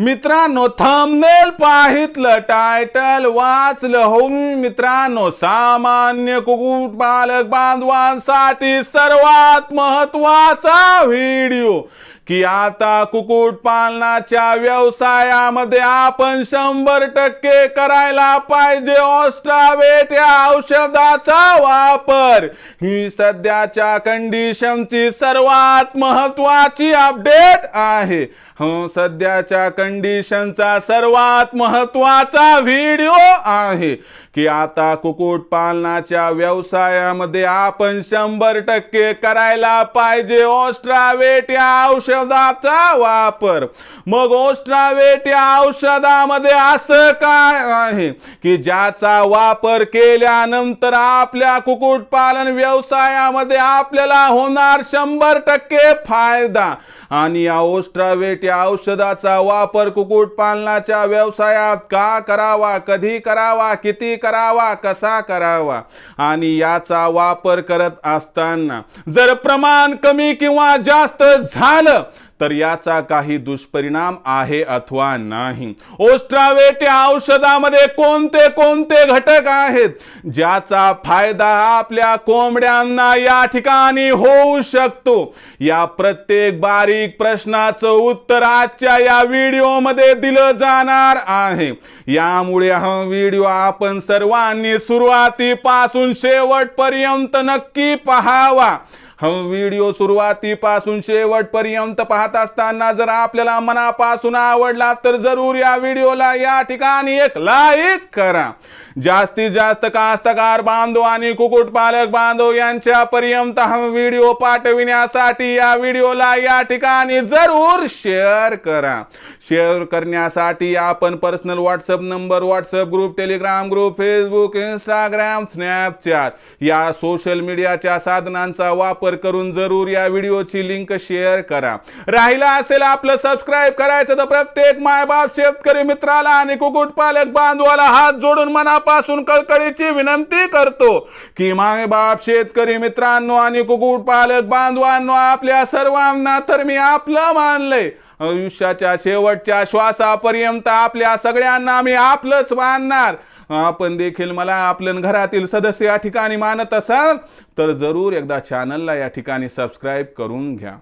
मित्रांनो thumbnail पाहितलं title वाचलं हो मित्रांनो सामान्य कुकुट पालक बांधवांसाठी सर्वात महत्त्वाचा व्हिडिओ की आता कुकुट पालनाच्या व्यवसायामध्ये आपण शंभर टक्के करायला पाहिजे ऑस्ट्रावेट या औषधाचा वापर. ही सध्याच्या कंडिशनची सर्वात महत्वाची अपडेट आहे. हो सध्याच्या कंडिशनचा सर्वात महत्त्वाचा व्हिडिओ आहे. की आता कुक्कुटपालनाच्या व्यवसायामध्ये आपण शंभर टक्के करायला पाहिजे. ऑस्ट्रावेट या औषधाचा वापर. मग ऑस्ट्रावेट या औषधामध्ये असं काय आहे की ज्याचा वापर केल्यानंतर आपल्या कुक्कुटपालन व्यवसायामध्ये आपल्याला होणार शंभर टक्के फायदा. आणि या ओस्ट्रावेट या औषधाचा वापर कुक्कुटपालनाच्या व्यवसायात का करावा कधी करावा किती करावा कसा करावा? आणि याचा वापर करत असताना जर प्रमाण कमी किंवा जास्त झालं तर याचा काही दुष्परिणाम आहे अथवा नाही. ओस्ट्रावेट या औषधामध्ये कोणते कोणते घटक आहेत? ज्याचा फायदा आपल्या कोंबड्यांना या ठिकाणी होऊ शकतो. या प्रत्येक बारीक प्रश्नाचं उत्तर आजच्या या व्हिडिओमध्ये दिलं जाणार आहे. यामुळे हा व्हिडिओ आपण सर्वांनी सुरुवातीपासून शेवटपर्यंत नक्की पहावा. हो, व्हिडिओ सुरुवातीपासून शेवटपर्यंत पाहत असताना जर आपल्याला मनापासून आवडला तर जरूर या व्हिडिओला या ठिकाणी एक लाईक करा. जास्तीत जास्त कास्तकार बांधव आणि कुक्कुटपालक बांधव यांच्यापर्यंत हा व्हिडिओ पाठविण्यासाठी या व्हिडिओला या ठिकाणी जरूर शेअर करा. शेअर करण्यासाठी आपण personal WhatsApp number WhatsApp group Telegram group Facebook Instagram Snapchat या सोशल मीडियाच्या साधनांचा वापर करून जरूर या व्हिडिओची लिंक शेअर करा. राहिला असेल आपलं सबस्क्राईब करायचं तर प्रत्येक मायबाप शेतकरी मित्राला आणि कुक्कुटपालक बांधवाला हात जोडून मनापासून कळकळीची विनंती करतो की मायबाप शेतकरी मित्रांनो आणि कुक्कुटपालक बांधवांनो आपल्या सर्वांना तर मी आपलं मानलंय. आयुष्याच्या शेवटच्या श्वासापर्यंत आपल्या सगळ्यांना मी आपलंच मानणार. आपण देखील मला आपल्या घरातील सदस्य या ठिकाणी मानत असाल तर जरूर एकदा चॅनलला या ठिकाणी सबस्क्राईब करून घ्या.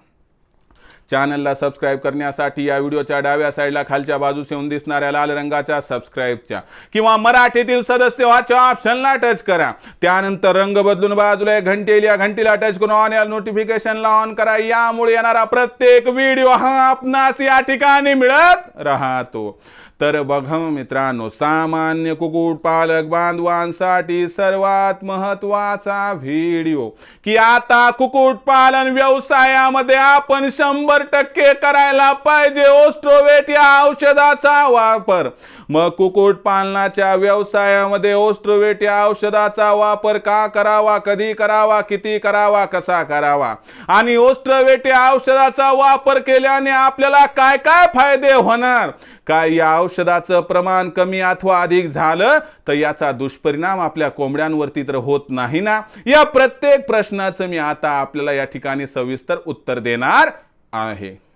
चॅनलला सबस्क्राईब करण्यासाठी या व्हिडिओच्या डाव्या साईडला खालच्या बाजूस येऊन दिसणाऱ्या लाल रंगाच्या सबस्क्राईबच्या किंवा मराठीतील सदस्य व्हाच्या ऑप्शनला टच करा. त्यानंतर रंग बदलून बाजूला एक घंटेल या घंटीला टच करून ऑन या नोटिफिकेशनला ऑन करा. यामुळे येणारा प्रत्येक व्हिडिओ हा आपणास या ठिकाणी मिळत राहतो. तर बघा मित्रांनो सामान्य कुकुट पालक बांधवांसाठी सर्वात महत्त्वाचा व्हिडिओ. की आता कुक्कुटपालन व्यवसायामध्ये आपण शंभर टक्के करायला पाहिजे ओस्ट्रोवेट या औषधाचा वापर. मग कुकुट पालनाच्या व्यवसायामध्ये ओस्ट्रोवेट या औषधाचा वापर का करावा कधी करावा किती करावा कसा करावा? आणि ओस्ट्रोवेट या औषधाचा वापर केल्याने आपल्याला काय काय फायदे होणार? काय या औषधाचं प्रमाण कमी अथवा अधिक झालं तर याचा दुष्परिणाम आपल्या कोंबड्यांवरती तर होत नाही ना? या प्रत्येक प्रश्नाचं मी आता आपल्याला या ठिकाणी सविस्तर उत्तर देणार आहे.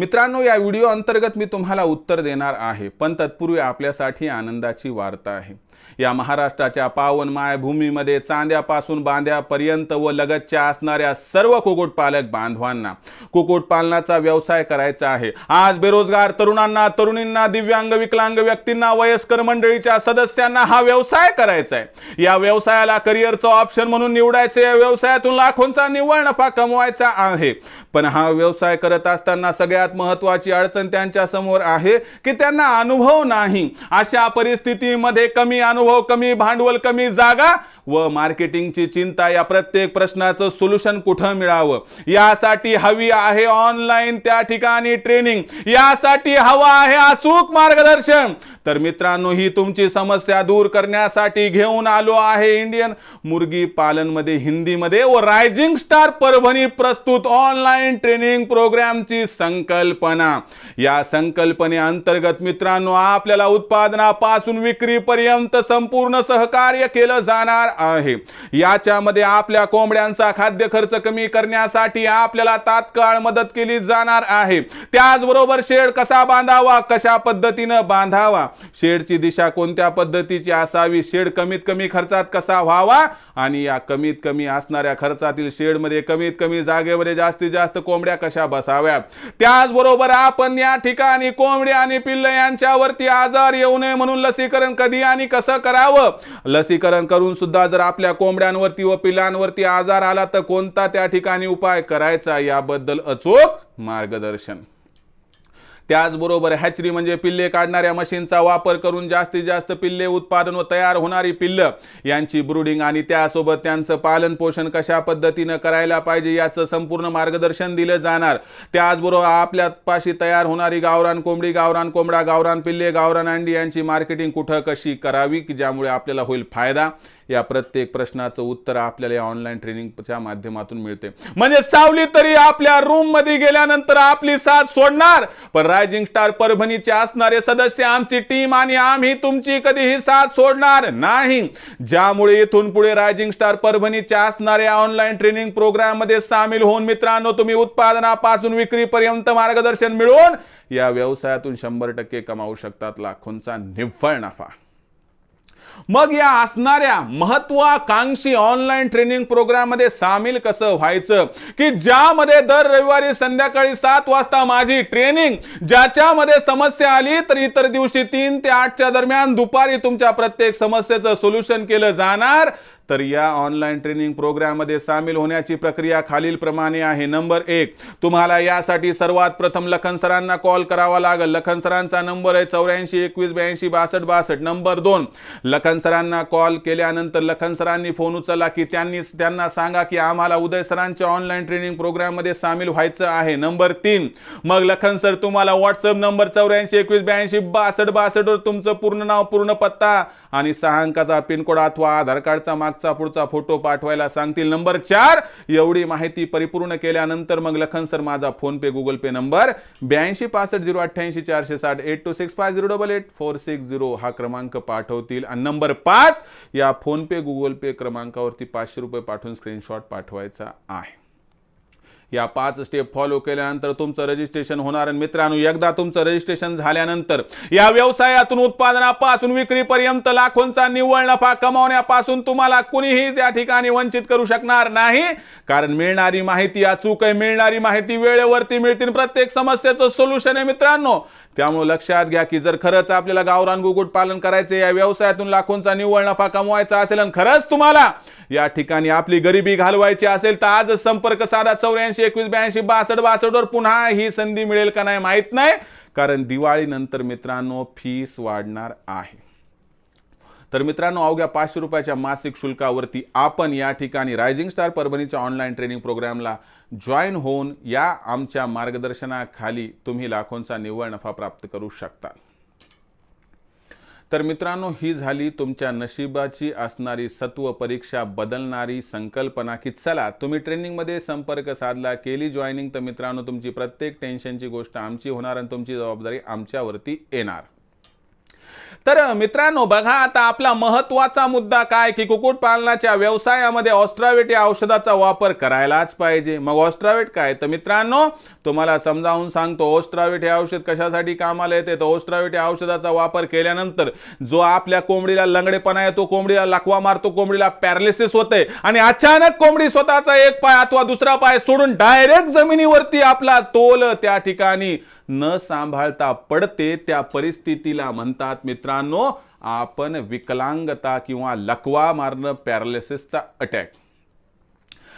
मित्रांनो या व्हिडिओ अंतर्गत मी तुम्हाला उत्तर देणार आहे पण तत्पूर्वी आपल्यासाठी आनंदाची वार्ता आहे. या महाराष्ट्राच्या पावन मायभूमीमध्ये चांद्यापासून बांध्यापर्यंत व लगतच्या असणाऱ्या सर्व कुक्कुटपालक बांधवांना कुक्कुटपालनाचा व्यवसाय करायचा आहे. आज बेरोजगार तरुणांना तरुणींना दिव्यांग विकलांग व्यक्तींना वयस्कर मंडळीच्या सदस्यांना हा व्यवसाय करायचा आहे. या व्यवसायाला करिअरचं ऑप्शन म्हणून निवडायचं या व्यवसायातून लाखोंचा निव्वळ नफा कमवायचा आहे. पण हा व्यवसाय करत असताना सगळ्यात महत्वाची अडचण त्यांच्यासमोर आहे की त्यांना अनुभव नाही. अशा परिस्थितीमध्ये कमी अनुभव कमी भांडवल कमी जागा व मार्केटिंगची चिंता या प्रत्येक प्रश्नाचं सोल्युशन कुठं मिळावं? यासाठी हवी आहे ऑनलाईन त्या ठिकाणी ट्रेनिंग. यासाठी हवं आहे अचूक मार्गदर्शन. तर मित्रांनो ही तुमची समस्या दूर करण्यासाठी घेऊन आलो आहे इंडियन मुर्गी पालनमध्ये हिंदीमध्ये व रायझिंग स्टार परभणी प्रस्तुत ऑनलाईन ट्रेनिंग प्रोग्रामची संकल्पना. या संकल्पने अंतर्गत मित्रांनो आपल्याला उत्पादनापासून विक्रीपर्यंत संपूर्ण सहकार्य केलं जाणार आहे. याच्यामध्ये आपल्या कोंबड्यांचा खाद्य खर्च कमी करण्यासाठी आपल्याला तात्काळ मदत केली जाणार आहे. त्याचबरोबर शेड कसा बांधावा कशा पद्धतीनं बांधावा? शेडची दिशा कोणत्या पद्धतीची असावी? शेड कमीत कमी खर्चात कसा व्हावा? आणि या कमीत कमी असणाऱ्या खर्चातील शेडमध्ये कमीत कमी जागेमध्ये जास्तीत जास्त कोंबड्या कशा बसाव्यात? त्याचबरोबर आपण या ठिकाणी कोंबड्या आणि पिल्ल यांच्यावरती आजार येऊ नये म्हणून लसीकरण कधी आणि कसं करावं? लसीकरण करून सुद्धा जर आपल्या कोंबड्यांवरती व पिल्लांवरती आजार आला तर कोणता त्या ठिकाणी उपाय करायचा? याबद्दल अचूक मार्गदर्शन. त्याचबरोबर हॅचरी म्हणजे पिल्ले काढणाऱ्या मशीनचा वापर करून जास्तीत जास्त पिल्ले उत्पादन व तयार होणारी पिल्ल यांची ब्रुडिंग आणि त्यासोबत त्यांचं पालन पोषण कशा पद्धतीनं करायला पाहिजे याचं संपूर्ण मार्गदर्शन दिलं जाणार. त्याचबरोबर आपल्या पाशी तयार होणारी गावरान कोंबडी गावरान कोंबडा गावरान पिल्ले गावरान अंडी यांची मार्केटिंग कुठं कशी करावी की ज्यामुळे आपल्याला होईल फायदा? या प्रत्येक प्रश्नाचं उत्तर आपल्याला या ऑनलाईन ट्रेनिंगच्या माध्यमातून मिळते. म्हणजे सावली तरी आपल्या रूममध्ये गेल्यानंतर आपली साथ सोडणार पण रायझिंग स्टार परभणीचे असणारे सदस्य आमची टीम आणि आम्ही तुमची कधीही साथ सोडणार नाही. ज्यामुळे इथून पुढे रायझिंग स्टार परभणीच्या असणाऱ्या ऑनलाईन ट्रेनिंग प्रोग्राममध्ये सामील होऊन मित्रांनो तुम्ही उत्पादनापासून विक्रीपर्यंत मार्गदर्शन मिळवून या व्यवसायातून शंभर टक्के कमावू शकतात लाखोंचा निव्वळ नफा. मग या असणाऱ्या महत्वाकांक्षी ऑनलाईन ट्रेनिंग प्रोग्राममध्ये सामील कसं व्हायचं? की ज्यामध्ये दर रविवारी संध्याकाळी सात वाजता माझी ट्रेनिंग ज्याच्यामध्ये समस्या आली तर इतर दिवशी तीन ते आठच्या दरम्यान दुपारी तुमच्या प्रत्येक समस्येचं सोल्युशन केलं जाणार. तर या ऑनलाईन ट्रेनिंग प्रोग्राममध्ये सामील होण्याची प्रक्रिया खालीलप्रमाणे आहे. नंबर एक तुम्हाला यासाठी सर्वात प्रथम लखन सरांना कॉल करावा लागेल. लखन सरांचा नंबर आहे चौऱ्याऐंशी एकवीस ब्याऐंशी बासष्ट बासष्ट. नंबर दोन लखन सरांना कॉल केल्यानंतर लखन सरांनी फोन उचलला की त्यांनी त्यांना सांगा की आम्हाला उदय सरांच्या ऑनलाईन ट्रेनिंग प्रोग्राममध्ये सामील व्हायचं आहे. नंबर तीन मग लखन सर तुम्हाला व्हॉट्सअप नंबर चौऱ्याऐंशी एकवीस ब्याऐंशी बासष्ट बासष्टवर तुमचं पूर्ण नाव पूर्ण पत्ता आणि सहा अंकाचा पिनकोड अथवा आधार कार्डचा मागचा पुढचा फोटो पाठवायला सांगतील. नंबर चार एवढी माहिती परिपूर्ण केल्यानंतर मग लखन सर माझा PhonePe Google Pay number ब्याऐंशी पासष्ट झिरो अठ्ठ्याऐंशी चारशे साठ eight two six five zero double eight four six zero हा क्रमांक पाठवतील. आणि नंबर पाच या फोन पे गुगल पे क्रमांकावरती पाचशे रुपये पाठवून स्क्रीनशॉट पाठवायचा आहे. या पाच स्टेप फॉलो केल्यानंतर तुमचं रजिस्ट्रेशन होणार. आणि मित्रांनो एकदा तुमचं रजिस्ट्रेशन झाल्यानंतर या व्यवसायातून उत्पादनापासून विक्रीपर्यंत लाखोंचा निव्वळ नफा कमावण्यापासून तुम्हाला कुणीही त्या ठिकाणी वंचित करू शकणार नाही. कारण मिळणारी माहिती अचूक आहे मिळणारी माहिती वेळेवरती मिळतील. प्रत्येक समस्येचं सोल्युशन आहे मित्रांनो. त्यामुळे लक्षात घ्या की जर खरंच आपल्याला गावरान गुकुट पालन करायचे या व्यवसायातून लाखोंचा निव्वळ नफा कमवायचा असेल आणि खरंच तुम्हाला या ठिकाणी आपली गरिबी घालवायची असेल तर आज संपर्क साधा चौऱ्याऐंशी एकवीस ब्याऐंशी बासष्ट बासष्टवर पुन्हा ही संधी मिळेल का नाही माहीत नाही. कारण दिवाळीनंतर मित्रांनो फीस वाढणार आहे. तर मित्रांनो अवघ्या पाचशे रुपयाच्या मासिक शुल्कावरती आपण या ठिकाणी रायझिंग स्टार परभणीच्या ऑनलाईन ट्रेनिंग प्रोग्रामला जॉईन होऊन या आमच्या मार्गदर्शनाखाली तुम्ही लाखोंचा निव्वळ नफा प्राप्त करू शकता. तर मित्रांनो ही झाली तुमच्या नशिबाची असणारी सत्व परीक्षा बदलणारी संकल्पना की चला तुम्ही ट्रेनिंगमध्ये संपर्क साधला केली जॉईनिंग तर मित्रांनो तुमची प्रत्येक टेन्शनची गोष्ट आमची होणार आणि तुमची जबाबदारी आमच्यावरती येणार. तर मित्रांनो बघा आता आपला महत्त्वाचा मुद्दा काय की कुक्कुटपालनाच्या व्यवसायामध्ये ऑस्ट्रावेट या औषधाचा वापर करायलाच पाहिजे. मग ऑस्ट्रावेट काय? तर मित्रांनो तुम्हाला समजावून सांगतो ऑस्ट्रावेट हे औषध कशासाठी कामाला येते? तर ऑस्ट्रावेट या औषधाचा वापर केल्यानंतर जो आपल्या कोंबडीला लंगडेपणा येतो कोंबडीला लकवा मारतो कोंबडीला पॅरालिसिस होते आणि अचानक कोंबडी स्वतःचा एक पाय अथवा दुसरा पाय सोडून डायरेक्ट जमिनीवरती आपला तोल त्या ठिकाणी न सांभाळता पडते त्या परिस्थितीला म्हणतात मित्रांनो आपण विकलांगता किंवा लकवा मारणं पॅरालिसिसचा अटॅक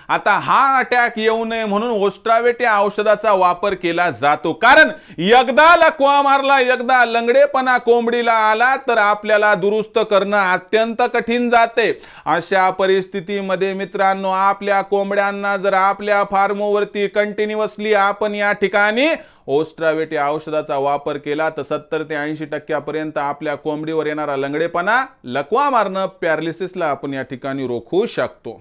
आता हा अटॅक येऊ नये म्हणून ओस्ट्रावेट या औषधाचा वापर केला जातो. कारण एकदा लकवा मारला एकदा लंगडेपणा कोंबडीला आला तर आपल्याला दुरुस्त करणं अत्यंत कठीण जाते. अशा परिस्थितीमध्ये मित्रांनो आपल्या कोंबड्यांना जर आपल्या फार्मवरती कंटिन्युअसली आपण या ठिकाणी ओस्ट्रावेट या औषधाचा वापर केला तर सत्तर ते ऐंशी टक्क्यापर्यंत आपल्या कोंबडीवर येणारा लंगडेपणा लकवा मारणं पॅरालिसिसला आपण या ठिकाणी रोखू शकतो.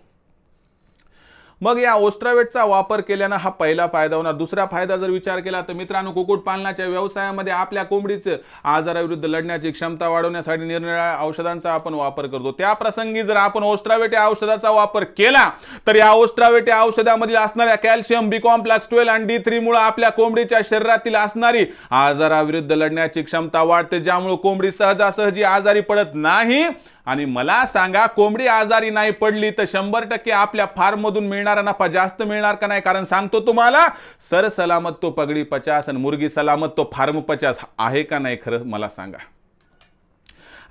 मग या ओस्ट्रावेटचा वापर केल्यानं हा पहिला फायदा होणार. दुसरा फायदा जर विचार केला तर मित्रांनो कुक्कुटपालनाच्या व्यवसायामध्ये आपल्या कोंबडीचं आजाराविरुद्ध लढण्याची क्षमता वाढवण्यासाठी निरनिराळ्या औषधांचा आपण वापर करतो. त्या प्रसंगी जर आपण ओस्ट्रावेट या औषधाचा वापर केला तर या ओस्ट्रावेट या औषधामधील असणाऱ्या कॅल्शियम बी कॉम्प्लेक्स ट्वेल्व आणि डी थ्री मुळे आपल्या कोंबडीच्या शरीरातील असणारी आजाराविरुद्ध लढण्याची क्षमता वाढते ज्यामुळे कोंबडी सहजासहजी आजारी पडत नाही. आणि मला सांगा कोंबडी आजारी नाही पडली तर शंभर टक्के आपल्या फार्म मधून मिळणारा नफा जास्त मिळणार का नाही? कारण सांगतो तुम्हाला सर सलामत तो पगडी पचास आणि मुर्गी सलामत तो फार्म पचास आहे का नाही खरं मला सांगा.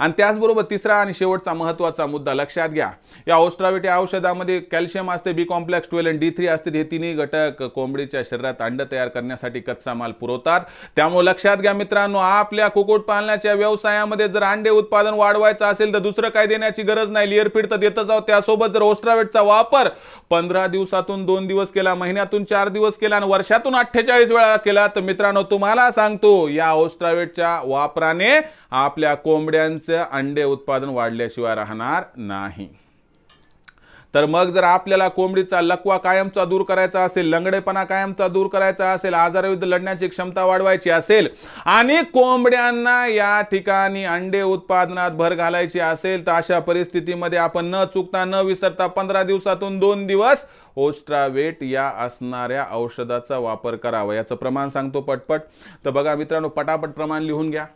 आणि त्याचबरोबर तिसरा आणि शेवटचा महत्त्वाचा मुद्दा लक्षात घ्या. या ओस्ट्रावेट या औषधामध्ये कॅल्शियम असते बी कॉम्प्लेक्स ट्वेल्व आणि डी थ्री असते. हे तिन्ही घटक कोंबडीच्या शरीरात अंड तयार करण्यासाठी कच्चा माल पुरवतात. त्यामुळे लक्षात घ्या मित्रांनो आपल्या कुक्कुटपालनाच्या व्यवसायामध्ये जर अंडे उत्पादन वाढवायचं असेल तर दुसरं काय देण्याची गरज नाही. लिअरफीड तर देतच जाऊ त्यासोबत जर ओस्ट्रावेटचा वापर पंधरा दिवसातून दोन दिवस केला महिन्यातून चार दिवस केला आणि वर्षातून अठ्ठेचाळीस वेळा केला तर मित्रांनो तुम्हाला सांगतो या ओस्ट्रावेटच्या वापराने आपल्या कोंबड्यांचं अंडे उत्पादन वाढल्याशिवाय राहणार नाही. तर मग जर आपल्याला कोंबडीचा लकवा कायमचा दूर करायचा असेल लंगडेपणा कायमचा दूर करायचा असेल आजाराविरुद्ध लढण्याची क्षमता वाढवायची असेल आणि कोंबड्यांना या ठिकाणी अंडे उत्पादनात भर घालायची असेल तर अशा परिस्थितीमध्ये आपण न चुकता न विसरता पंधरा दिवसातून दोन दिवस ओस्ट्रावेट या असणाऱ्या औषधाचा वापर करावा. याचं प्रमाण सांगतो पटपट. तर बघा मित्रांनो पटापट प्रमाण लिहून घ्या.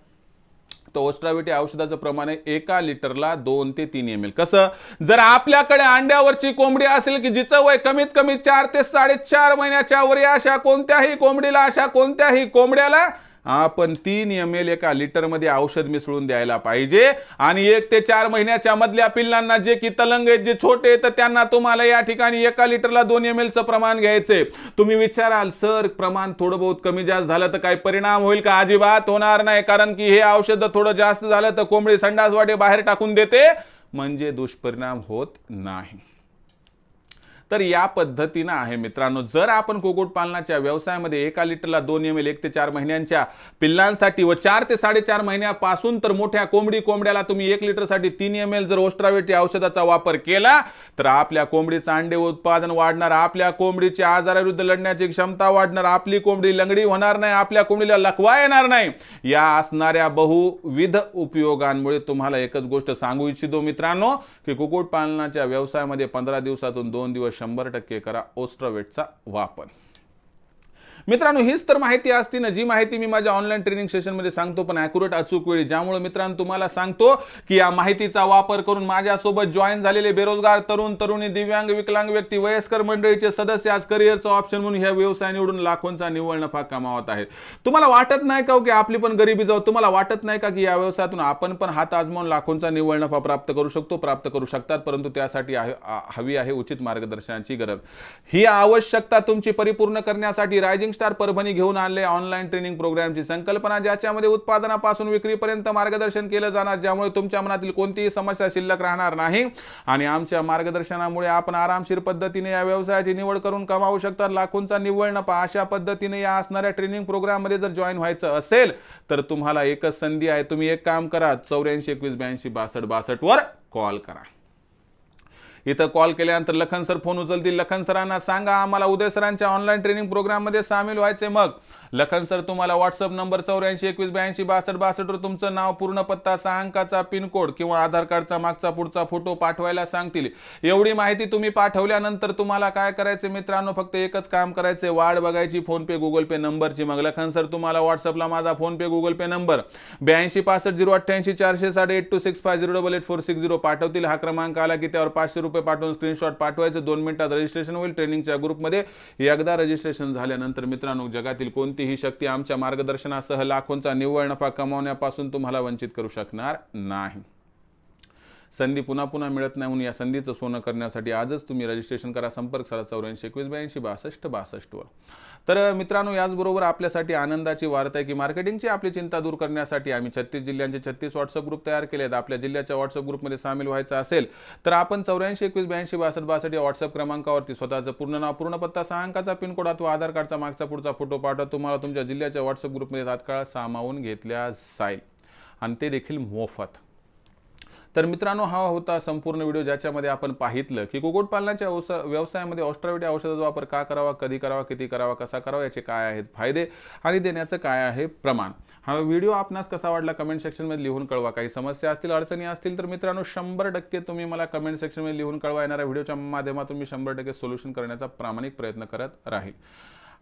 तर ओस्ट्राविटी औषधाचं प्रमाण आहे एका लिटरला दोन ते तीन एम एल. कसं? जर आपल्याकडे अंड्यावरची कोंबडी असेल की जिचं वय कमीत कमी चार ते साडेचार महिन्याच्या वर अशा कोणत्याही कोंबडीला अशा कोणत्याही कोंबड्याला आपण तीन एम एल एका लिटरमध्ये औषध मिसळून द्यायला पाहिजे. आणि एक ते चार महिन्याच्या मधल्या पिल्लांना जे की तलंग आहेत जे छोटे आहेत तर त्यांना तुम्हाला या ठिकाणी एका लिटरला दोन एम एलचं प्रमाण घ्यायचंय. तुम्ही विचाराल सर प्रमाण थोडं बहुत कमी जास्त झालं तर काही परिणाम होईल का? अजिबात होणार नाही कारण की हे औषध थोडं जास्त झालं तर कोंबडी संडासवाडे बाहेर टाकून देते. म्हणजे दुष्परिणाम होत नाही. तर या पद्धतीनं आहे मित्रांनो. जर आपण कुक्कुटपालनाच्या व्यवसायामध्ये एका लिटरला दोन एम एल एक ते चार महिन्यांच्या पिल्लांसाठी व चार ते साडेचार महिन्यापासून तर मोठ्या कोंबडी कोंबड्याला तुम्ही एक लिटरसाठी तीन एम एल जर ओस्ट्रावेट या औषधाचा वापर केला तर आपल्या कोंबडीचं अंडे उत्पादन वाढणार आपल्या कोंबडीच्या आजाराविरुद्ध लढण्याची क्षमता वाढणार आपली कोंबडी लंगडी होणार नाही आपल्या कोंबडीला लकवा येणार नाही. या असणाऱ्या बहुविध उपयोगांमुळे तुम्हाला एकच गोष्ट सांगू इच्छितो मित्रांनो की कुक्कुटपालनाच्या व्यवसायामध्ये पंधरा दिवसातून दोन दिवस शंभर टक्के करा. ओस्ट्रावेटचा वापर. मित्रांनो हीच तर माहिती असती ना जी माहिती मी माझ्या ऑनलाईन ट्रेनिंग सेशनमध्ये सांगतो पण अॅक्युरेट अचूक वेळी. ज्यामुळे मित्रांनो तुम्हाला सांगतो की या माहितीचा वापर करून माझ्यासोबत जॉईन झालेले बेरोजगार तरुण तरुणी दिव्यांग विकलांग व्यक्ती वयस्कर मंडळीचे सदस्य आज करिअरचं ऑप्शन म्हणून ह्या व्यवसाय निवडून लाखोंचा निव्वळ नफा कमावत आहेत. तुम्हाला वाटत नाही का हो की आपली पण गरिबी जाऊ? तुम्हाला वाटत नाही का की या व्यवसायातून आपण पण हात आजमावून लाखोंचा निव्वळ नफा प्राप्त करू शकतो? प्राप्त करू शकतात परंतु त्यासाठी हवी आहे उचित मार्गदर्शनाची गरज. ही आवश्यकता तुमची परिपूर्ण करण्यासाठी रायजिंग स्टार परभणी घेऊन आणले ऑनलाईन ट्रेनिंग प्रोग्रामची संकल्पना ज्याच्यामध्ये उत्पादनापासून विक्रीपर्यंत मार्गदर्शन केलं जाणार ज्यामुळे तुमच्या मनातील कोणतीही समस्या शिल्लक राहणार नाही. आणि आमच्या मार्गदर्शनामुळे आपण आरामशीर पद्धतीने या व्यवसायाची निवड करून कमावू शकता. लाखोंचा निव्वळ नफा अशा पद्धतीने या असणाऱ्या ट्रेनिंग प्रोग्राममध्ये जर जॉईन व्हायचं असेल तर तुम्हाला एकच संधी आहे. तुम्ही एक काम करा चौऱ्याऐंशी एकवीस ब्याऐंशी बासष्ट बासष्टवर कॉल करा. इथं कॉल केल्यानंतर लखन सर फोन उचलतील. लखन सरांना सांगा आम्हाला उदय सरांच्या ऑनलाईन ट्रेनिंग प्रोग्राममध्ये सामील व्हायचे मग. लखन सर तुम्हाला व्हॉट्सअप नंबर चौऱ्याऐंशी एकवीस ब्याऐंशी बासष्ट बासष्टवर तुमचं नाव पूर्ण पत्ता सहा अंकाचा पिनकोड किंवा आधार कार्डचा मागचा पुढचा फोटो पाठवायला सांगतील. एवढी माहिती तुम्ही पाठवल्यानंतर तुम्हाला काय करायचे मित्रांनो? फक्त एकच काम करायचे वाढ बघायची फोन पे गुगल पे नंबरची. मग लखन सर तुम्हाला व्हॉट्सअपला माझा PhonePe Google Pay number ब्याऐंशी पासष्ट झिरो अठ्ठ्याऐंशी चारशे साडे eight two six five zero double eight four six zero पाठवतील. हा क्रमांक आला की त्यावर पाचशे रुपये पाठवून स्क्रीनशॉट पाठवायचं. दोन मिनिटात रजिस्ट्रेशन होईल. ट्रेनिंगच्या ग्रुपमध्ये एकदा रजिस्ट्रेशन झाल्यानंतर मित्रांनो जगातील कोणती कोणतीही शक्ती आमच्या मार्गदर्शनासह लाखोंचा निव्वळ नफा कमावण्यापासून तुम्हाला वंचित करू शकणार नाही. संधी पुन्हा पुन्हा मिळत नाही म्हणून या संधीचं सोनं करण्यासाठी आजच तुम्ही रजिस्ट्रेशन करा. संपर्क साधा चौऱ्याऐंशी एकवीस ब्याऐंशी बासष्ट बासष्टवर तर मित्रांनो याचबरोबर आपल्यासाठी आनंदाची वार्ता आहे की मार्केटिंगची आपली चिंता दूर करण्यासाठी आम्ही छत्तीस जिल्ह्यांचे छत्तीस व्हॉट्सअप ग्रुप तयार केले आहेत. आपल्या जिल्ह्याच्या व्हॉट्सअप ग्रुपमध्ये सामील व्हायचं असेल तर आपण चौऱ्याऐंशी एकवीस ब्याऐंशी बासष्ट बासष्ट या व्हॉट्सअप क्रमांकावरती स्वतःचं पूर्ण नाव पूर्ण पत्ता सहा अंकाचा पिनकोड अथवा आधार कार्डचा मागचा पुढचा फोटो पाठवा. तुम्हाला तुमच्या जिल्ह्याच्या व्हॉट्सअप ग्रुपमध्ये तात्काळ सामावून घेतल्या जाईल. आणि ते देखील मोफत. तर मित्रांनो हा होता संपूर्ण व्हिडिओ ज्याच्यामध्ये आपण पाहितलं की कुक्कुटपालनाच्या व्यवसायामध्ये ऑस्ट्रावेटी औषधाचा वापर का करावा कधी करावा किती करावा कसा करावा याचे काय आहेत फायदे आणि देण्याचं काय आहे प्रमाण. हा व्हिडिओ आपणास कसा वाटला कमेंट सेक्शनमध्ये लिहून कळवा. काही समस्या असतील अडचणी असतील तर मित्रांनो शंभर टक्के तुम्ही मला कमेंट सेक्शनमध्ये लिहून कळवा. येणाऱ्या व्हिडिओच्या माध्यमातून मी शंभर टक्के सोल्युशन करण्याचा प्रामाणिक प्रयत्न करत राहील.